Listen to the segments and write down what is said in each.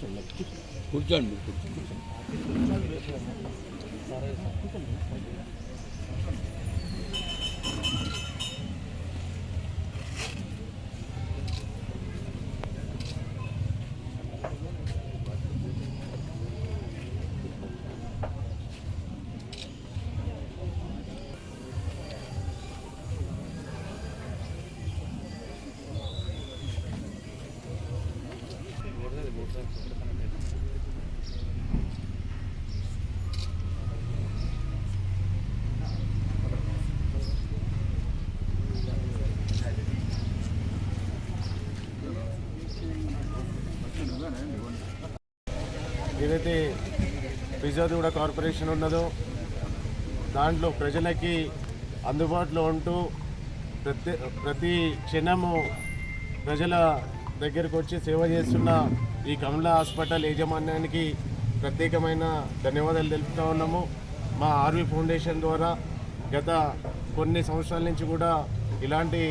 కూర్చోండి కూర్చోండి ఏదైతే ఫిజాదూడ కార్పొరేషన్ ఉన్నదో దాంట్లో ప్రజలకి అందుబాటులో ఉంటూ ప్రతి ప్రతి క్షణము ప్రజల దగ్గరకు వచ్చి సేవ చేస్తున్న ఈ కమలా హాస్పిటల్ యాజమాన్యానికి ప్రత్యేకమైన ధన్యవాదాలు తెలుపుతా ఉన్నాము. మా ఆర్వీ ఫౌండేషన్ ద్వారా గత కొన్ని సంవత్సరాల నుంచి కూడా ఇలాంటి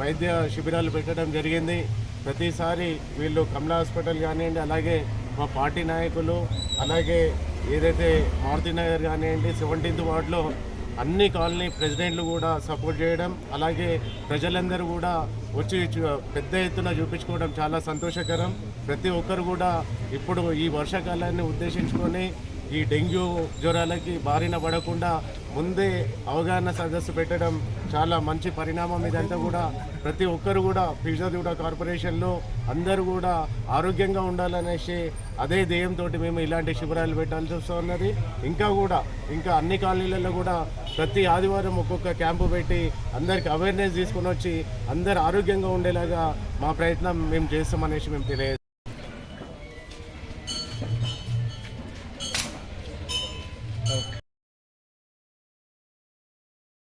వైద్య శిబిరాలు పెట్టడం జరిగింది. ప్రతిసారి వీళ్ళు కమలా హాస్పిటల్ కానివ్వండి అలాగే మా పార్టీ నాయకులు అలాగే ఏదైతే మారుతి నగర్ కానివ్వండి సెవెంటీన్త్ వార్డులో అన్ని కాలనీ ప్రెసిడెంట్లు కూడా సపోర్ట్ చేయడం అలాగే ప్రజలందరూ కూడా వచ్చి పెద్ద ఎత్తున చూపించుకోవడం చాలా సంతోషకరం. ప్రతి ఒక్కరు కూడా ఇప్పుడు ఈ వర్షాకాలాన్ని ఉద్దేశించుకొని ఈ డెంగ్యూ జ్వరాలకి బారిన పడకుండా ముందే అవగాహన సదస్సు పెట్టడం చాలా మంచి పరిణామం. ఇదంతా కూడా ప్రతి ఒక్కరు కూడా ఫిజియోథెరపీ కార్పొరేషన్లో అందరూ కూడా ఆరోగ్యంగా ఉండాలనేసి అదే ధ్యేయంతో మేము ఇలాంటి శిబిరాలు పెట్టాల్సి వస్తూ ఉన్నది. ఇంకా కూడా ఇంకా అన్ని కాలనీలలో కూడా ప్రతి ఆదివారం ఒక్కొక్క క్యాంపు పెట్టి అందరికి అవేర్నెస్ తీసుకొని వచ్చి అందరు ఆరోగ్యంగా ఉండేలాగా మా ప్రయత్నం మేము చేస్తామనేసి మేము తెలియదు